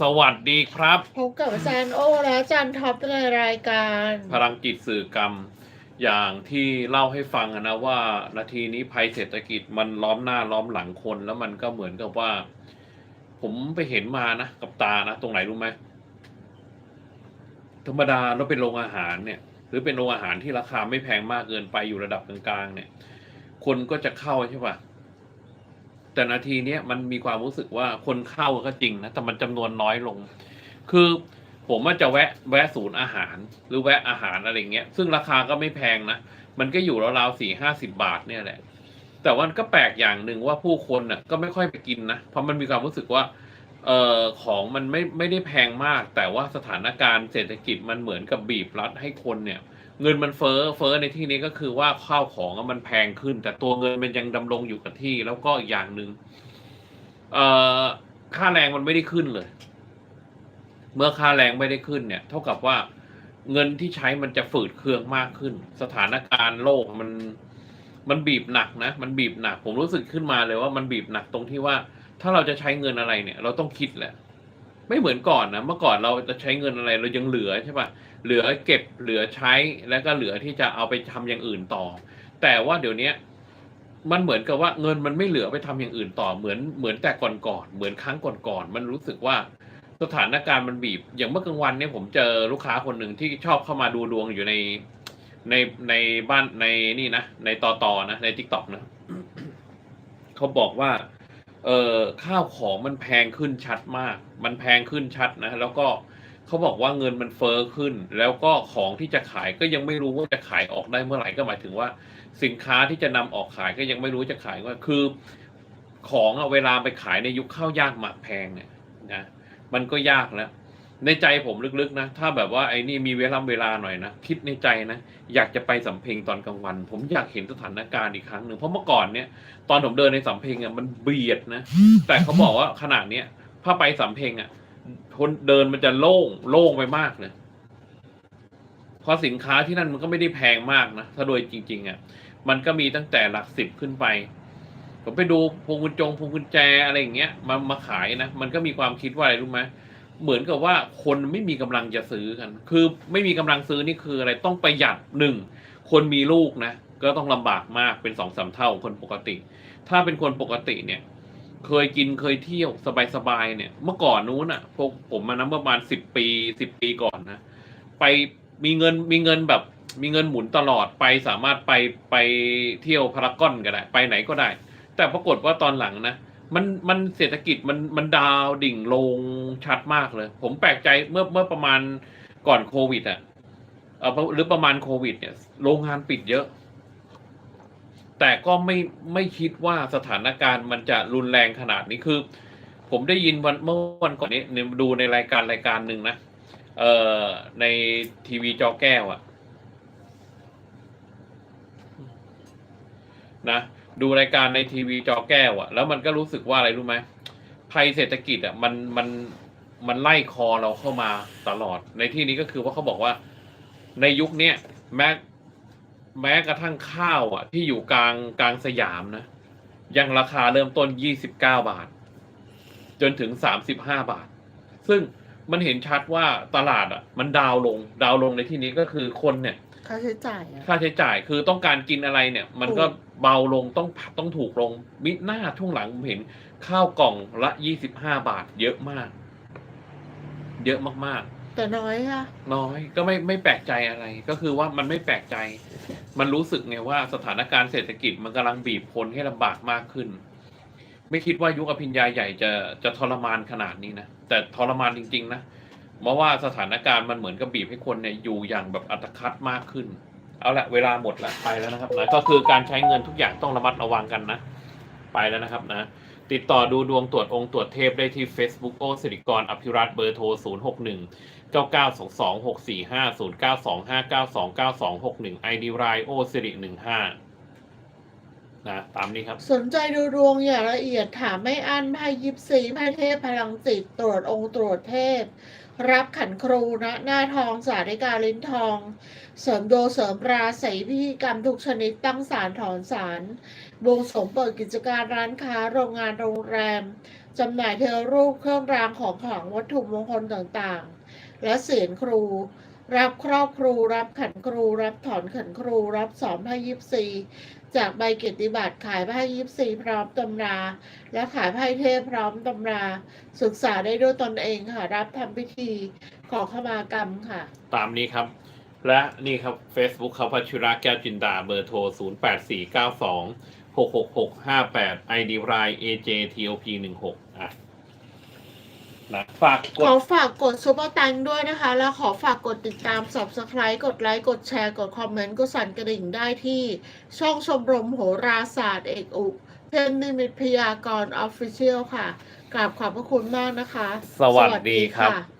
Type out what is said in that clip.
สวัสดีครับ พบกับอาจารย์โอและอาจารย์ท็อปในรายการ พลังจิตสื่อกรรม อย่างที่เล่าให้ฟังอะนะว่านาทีนี้ภัยเศรษฐกิจมันล้อมหน้าล้อมหลังคน แล้วมันก็เหมือนกับว่า ผมไปเห็นมานะกับตานะ ตรงไหนรู้ไหมธรรมดาเราเป็นโรงอาหารเนี่ย หรือเป็นโรงอาหารที่ราคาไม่แพงมากเกินไปอยู่ระดับกลางๆเนี่ย คนก็จะเข้าใช่ปะ แต่นาทีเนี้ยมันมีความรู้สึกว่าคนเข้าก็จริงนะแต่มันจำนวนน้อยลง คือผมว่าจะแวะแวะศูนย์อาหาร หรือแวะอาหารอะไรเงี้ย ซึ่งราคาก็ไม่แพงนะมันก็อยู่ราวๆสี่ห้าสิบาทเนี่ยแหละ แต่ว่าก็แปลกอย่างหนึ่งว่าผู้คนน่ะก็ไม่ค่อยไปกินนะเพราะมันมีความรู้สึกว่าเอ่อของมันไม่ไม่ได้แพงมาก แต่ว่าสถานการณ์เศรษฐกิจมันเหมือนกับบีบรัดให้คนเนี่ย เงินมันเฟ้อเฟ้อในที่นี้ก็คือว่าข้าวของมันแพงขึ้น แต่ตัวเงินมันยังดำรงอยู่กับที่ แล้วก็อีกอย่างหนึ่งเอ่อค่าแรงมันไม่ได้ขึ้นเลย เมื่อค่าแรงไม่ได้ขึ้นเนี่ย เท่ากับว่าเงินที่ใช้มันจะฝืดเคืองมากขึ้น สถานการณ์โลกมันมันบีบหนักนะ มันบีบหนัก ผมรู้สึกขึ้นมาเลยว่ามันบีบหนักตรงที่ว่า ถ้าเราจะใช้เงินอะไรเนี่ย เราต้องคิดแหละ ไม่เหมือนก่อนนะเมื่อก่อนเราจะใช้เงินอะไรเรายังเหลือใช่ปะเหลือเก็บเหลือใช้แล้วก็เหลือที่จะเอาไปทำอย่างอื่นต่อ แต่ว่าเดี๋ยวนี้มันเหมือนกับว่าเงินมันไม่เหลือไปทำอย่างอื่นต่อเหมือนเหมือนแต่ก่อนๆเหมือนครั้งก่อนๆมันรู้สึกว่าสถานการณ์มันบีบ อย่างเมื่อกลางวันเนี่ยผมเจอลูกค้าคนหนึ่งที่ชอบเข้ามาดูดวงอยู่ในในในบ้านในนี่นะในต่อต่อนะในทิกตอกนะเขาบอกว่า เออข้าวของมันแพงขึ้นชัดมาก มันแพงขึ้นชัดนะ แล้วก็เขาบอกว่าเงินมันเฟ้อขึ้น แล้วก็ของที่จะขายก็ยังไม่รู้ว่าจะขายออกได้เมื่อไหร่ก็หมายถึงว่า สินค้าที่จะนำออกขายก็ยังไม่รู้จะขายว่าคือ ของเวลาไปขายในยุคข้าวยากหมากแพงเนี่ยนะมันก็ยากแล้ว ในใจผมลึกๆนะ ถ้าแบบว่าไอ้นี่มีเวลาเวลาหน่อยนะคิดในใจนะ อยากจะไปสำเพ็งตอนกลางวัน ผมอยากเห็นสถานการณ์อีกครั้งหนึ่งเพราะเมื่อก่อนเนี่ยตอนผมเดินในสำเพ็งอะมันเบียดนะ แต่เขาบอกว่าขนาดเนี้ยถ้าไปสำเพ็งอะคนเดินมันจะโล่งโล่งไปมากเลยเพราะสินค้าที่นั่นมันก็ไม่ได้แพงมากนะถ้าโดยจริง ๆอะมันก็มีตั้งแต่หลักสิบขึ้นไปผมไปดูพวงกุญจงพวงกุญแจอะไรอย่างเงี้ยมามาขายนะมันก็มีความคิดว่าอะไรรู้ไหม เหมือนกับว่าคนไม่มีกำลังจะซื้อกัน คือไม่มีกำลังซื้อนี่คืออะไรต้องประหยัดหนึ่งคนมีลูกนะก็ต้องลำบากมากเป็นสองสามเท่าคนปกติ ถ้าเป็นคนปกติเนี่ยเคยกินเคยเที่ยวสบายๆเนี่ย เมื่อก่อนนู้นอะพวกผมมานะประมาณสิบปีสิบปีก่อนนะไปมีเงินมีเงินแบบ มีเงินหมุนตลอดไปสามารถไปไปเที่ยวพารากอนก็ได้ ไปไหนก็ได้ แต่ปรากฏว่าตอนหลังนะ มันมันเศรษฐกิจมันมันดาวดิ่งลงชัดมากเลย ผมแปลกใจเมื่อเมื่อประมาณก่อนโควิดอะเออหรือประมาณโควิด เนี่ย โรงงานปิดเยอะ แต่ก็ไม่ไม่คิดว่าสถานการณ์มันจะรุนแรงขนาดนี้คือ ผมได้ยินวันเมื่อวันก่อนนี้ดูในรายการรายการหนึ่งนะเอ่อในทีวีจอแก้วอะนะ ดูรายการในทีวีจอแก้วอะแล้วมันก็รู้สึกว่าอะไรรู้ไหมภัยเศรษฐกิจอะมันมันมันไล่คอเราเข้ามาตลอด ในที่นี้ก็คือว่าเขาบอกว่า ในยุคเนี้ยแม้แม้กระทั่งข้าวอะ ที่อยู่กลางกลางสยามนะ ยังราคาเริ่มต้น29บาท จนถึง35บาท ซึ่งมันเห็นชัดว่าตลาดอะ มันดาวลง ดาวลงในที่นี้ก็คือคนเนี่ย ค่าใช้จ่ายอะ ค่าใช้จ่ายคือต้องการกินอะไรเนี่ย มันก็ถูก เบาลงต้องต้องถูกลงมิหน้าช่วงหลังผมเห็น ข้าวกล่องละ25บาท เยอะมาก เยอะมากๆแต่น้อยค่ะน้อยก็ไม่ไม่แปลกใจอะไร ก็คือว่ามันไม่แปลกใจ มันรู้สึกไงว่าสถานการณ์เศรษฐกิจมันกำลังบีบคนให้ลำบากมากขึ้น ไม่คิดว่ายุคอภิญญาใหญ่จะจะทรมานขนาดนี้นะแต่ทรมานจริง ๆ นะ เพราะว่าสถานการณ์มันเหมือนกับบีบให้คนเนี่ยอยู่อย่างแบบอัตคัดมากขึ้น เอาละเวลาหมดละไปแล้วนะครับนะก็คือการใช้เงินทุกอย่างต้องระมัดระวังกันนะ ไปแล้วนะครับนะ ติดต่อดูดวงตรวจองค์ตรวจเทพได้ที่ Facebook โอสิริกรอภิรัตเบอร์โทร 0 6 1 9 9 2 2 6 4 5 0 9 2 5 9 2 9 2 6 1 ID รายโอสิริ15 นะตามนี้ครับ สนใจดูดวงอย่างละเอียดถามไม่อั้นไพ่ยิปซีไพ่เทพพลังจิตตรวจองค์ตรวจเทพ รับขันครูนะหน้าทองสาธิกาลิ้นทอง เสริมโดเสริมราศีพิธีกรรมทุกชนิดตั้งศาลถอนศาลบวงสรวงเปิดกิจการร้านค้าโรงงานโรงแรมจำหน่ายเทวรูปเครื่องรางของขลังวัตถุมงคลต่างๆ และเสียนครู รับครอบครูรับขันครู รับถอนขันครู รับสอนไพ่ยิปซีจากใบเกียรติบัตรขายไพ่ยิปซีพร้อมตำรา และขายไพ่เทพพร้อมตำรา ศึกษาได้ด้วยตนเองค่ะ รับทำพิธีขอขมากรรมค่ะ ตามนี้ครับ และนี่ครับ Facebook เขาพัชิระแก้วจินดาเบอร์โทร 0 8 4 9 2 6 6 6 5 8 ID ราย AJTOP 1 6 นะฝากกขอดฝากกดซุปเปอร์ตังค์ด้วยนะคะ แล้วขอฝากกดติดตาม subscribe กดไลค์ กดแชร์ กดคอมเมนต์ กดสั่นกระดิ่งได้ที่ ช่องชมรมโหราศาสตร์เอกอุเทพนิมิตพยากรออฟฟิเชียลค่ะ กราบขอบพระคุณมากนะคะ สวัสดีครับค่ะ